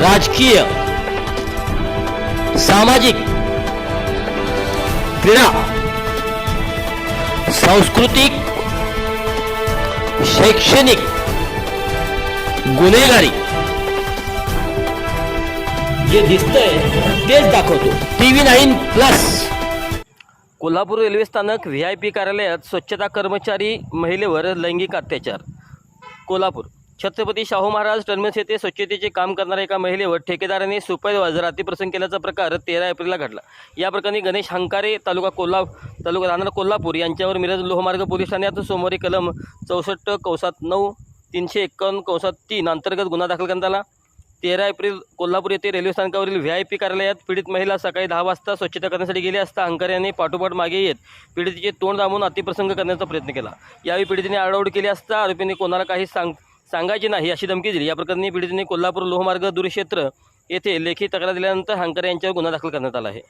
राजकीय सामाजिक क्रीडा सांस्कृतिक शैक्षणिक गुन्हेगारी. जे दिसतंय तेच दाखवतो. TV nine plus. Kolhapur railway स्थानक व्ही आय पी कार्यालयात स्वच्छता कर्मचारी महिलेवर लैंगिक अत्याचार. कोल्हापूर. छत्रपती शाहू महाराज टर्मिनस येथे स्वच्छतेचे काम करणाऱ्या एका महिलेवर ठेकेदाराने सुपैवाज अतिप्रसंग केल्याचा प्रकार तेरा एप्रिलला घडला. या प्रकरणी गणेश हंकारे तालुका कोल्हा तालुका राहणार कोल्हापूर यांच्यावर मिरज लोहमार्ग पोलीस ठाण्यात सोमवारी कलम चौसष्ट कौसात नऊ तीनशे एकावन्न कौसात तीन अंतर्गत गुन्हा दाखल करण्यात आला. तेरा एप्रिल कोल्हापूर येथे रेल्वे स्थानकावरील व्ही आय पी कार्यालयात पीडित महिला सकाळी दहा वाजता स्वच्छता करण्यासाठी गेली असता अंकार यांनी पाठोपाठ मागे येत पीडितीचे तोंड दाबून अतिप्रसंग करण्याचा प्रयत्न केला. यावेळी पीडितीने आडवड केली असता आरोपींनी कोणाला काही सांग सांगायचे नाही अशी धमकी दिली. या प्रकरणी पीडितेने कोल्हापूर लोहमार्ग दूरक्षेत्र येथे लेखी तक्रार दिल्यानंतर हंकर यांच्यावर गुन्हा दाखल करण्यात आला आहे.